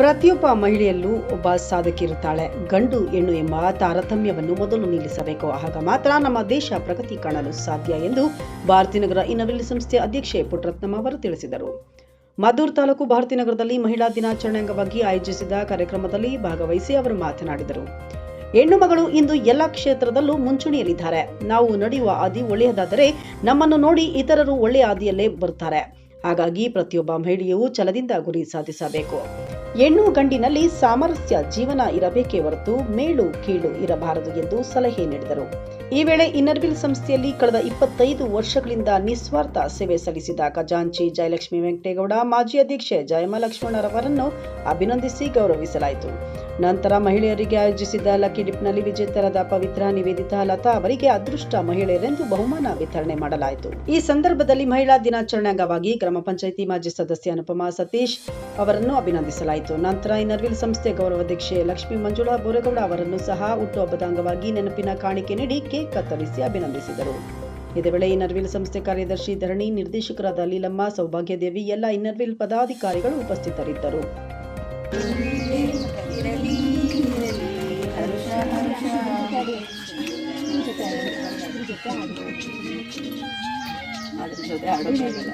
ಪ್ರತಿಯೊಬ್ಬ ಮಹಿಳೆಯಲ್ಲೂ ಒಬ್ಬ ಸಾಧಕಿ ಇರುತ್ತಾಳೆ ಗಂಡು, ಹೆಣ್ಣು ಎಂಬ ತಾರತಮ್ಯವನ್ನು ಮೊದಲು ನಿಲ್ಲಿಸಬೇಕು. ಆಗ ಮಾತ್ರ ನಮ್ಮ ದೇಶ ಪ್ರಗತಿ ಕಾಣಲು ಸಾಧ್ಯ ಎಂದು ಭಾರತೀನಗರ ಇನ್ನವಿಲ್ ಸಂಸ್ಥೆ ಅಧ್ಯಕ್ಷೆ ಪುಟ್ರತ್ನಮ್ಮ ಅವರು ತಿಳಿಸಿದರು. ಮದ್ದೂರು ತಾಲೂಕು ಭಾರತೀನಗರದಲ್ಲಿ ಮಹಿಳಾ ದಿನಾಚರಣೆ ಅಂಗವಾಗಿ ಆಯೋಜಿಸಿದ ಕಾರ್ಯಕ್ರಮದಲ್ಲಿ ಭಾಗವಹಿಸಿ ಅವರು ಮಾತನಾಡಿದರು. ಹೆಣ್ಣು ಮಗಳು ಇಂದು ಎಲ್ಲ ಕ್ಷೇತ್ರದಲ್ಲೂ ಮುಂಚೂಣಿಯಲ್ಲಿದ್ದಾರೆ. ನಾವು ನಡೆಯುವ ಹಾದಿ ಒಳ್ಳೆಯದಾದರೆ ನಮ್ಮನ್ನು ನೋಡಿ ಇತರರು ಒಳ್ಳೆಯ ಹಾದಿಯಲ್ಲೇ ಬರುತ್ತಾರೆ ಹಾಗಾಗಿ ಪ್ರತಿಯೊಬ್ಬ ಮಹಿಳೆಯೂ ಛಲದಿಂದ ಗುರಿ ಸಾಧಿಸಬೇಕು. ಹೆಣ್ಣು ಗಂಡಿನಲ್ಲಿ ಸಾಮರಸ್ಯ ಜೀವನ ಇರಬೇಕೇ ಹೊರತು ಮೇಲು ಕೀಳು ಇರಬಾರದು ಎಂದು ಸಲಹೆ ನೀಡಿದರು. ಈ ವೇಳೆ ಇನ್ನರ್ವಿಲ್ ಸಂಸ್ಥೆಯಲ್ಲಿ ಕಳೆದ ಇಪ್ಪತ್ತೈದು ವರ್ಷಗಳಿಂದ ನಿಸ್ವಾರ್ಥ ಸೇವೆ ಸಲ್ಲಿಸಿದ ಖಜಾಂಚಿ ಜಯಲಕ್ಷ್ಮಿ ವೆಂಕಟೇಗೌಡ, ಮಾಜಿ ಅಧ್ಯಕ್ಷೆ ಜಯಮ್ಮ ಲಕ್ಷ್ಮಣರವರನ್ನು ಅಭಿನಂದಿಸಿ ಗೌರವಿಸಲಾಯಿತು. ನಂತರ ಮಹಿಳೆಯರಿಗೆ ಆಯೋಜಿಸಿದ ಲಕ್ಕಿ ಡಿಪ್ನಲ್ಲಿ ವಿಜೇತರಾದ ಪವಿತ್ರ, ನಿವೇದಿತಾ, ಲತಾ ಅವರಿಗೆ ಅದೃಷ್ಟ ಮಹಿಳೆಯರೆಂದು ಬಹುಮಾನ ವಿತರಣೆ ಮಾಡಲಾಯಿತು. ಈ ಸಂದರ್ಭದಲ್ಲಿ ಮಹಿಳಾ ದಿನಾಚರಣೆ ಅಂಗವಾಗಿ ಗ್ರಾಮ ಪಂಚಾಯಿತಿ ಮಾಜಿ ಸದಸ್ಯ ಅನುಪಮಾ ಸತೀಶ್ ಅವರನ್ನು ಅಭಿನಂದಿಸಲಾಯಿತು. ನಂತರ ಇನರ್ವಿಲ್ ಸಂಸ್ಥೆ ಗೌರವಾಧ್ಯಕ್ಷೆ ಲಕ್ಷ್ಮೀ ಮಂಜುಳಾ ಬೋರೇಗೌಡ ಅವರನ್ನು ಸಹ ಹುಟ್ಟುಹಬ್ಬದ ಅಂಗವಾಗಿ ನೆನಪಿನ ಕಾಣಿಕೆ ನೀಡಿ ಕೇಕ್ ಕತ್ತರಿಸಿ ಅಭಿನಂದಿಸಿದರು. ಇದೇ ವೇಳೆ ಇನ್ನರ್ವಿಲ್ ಸಂಸ್ಥೆ ಕಾರ್ಯದರ್ಶಿ ಧರಣಿ ನಿರ್ದೇಶಕರಾದ ಲೀಲಮ್ಮ, ಸೌಭಾಗ್ಯದೇವಿ, ಎಲ್ಲ ಇನ್ನರ್ವಿಲ್ ಪದಾಧಿಕಾರಿಗಳು ಉಪಸ್ಥಿತರಿದ್ದರು. ಅದ್ರ ಜೊತೆ ಆಡೋಕ್ಕಾಗಲ್ಲ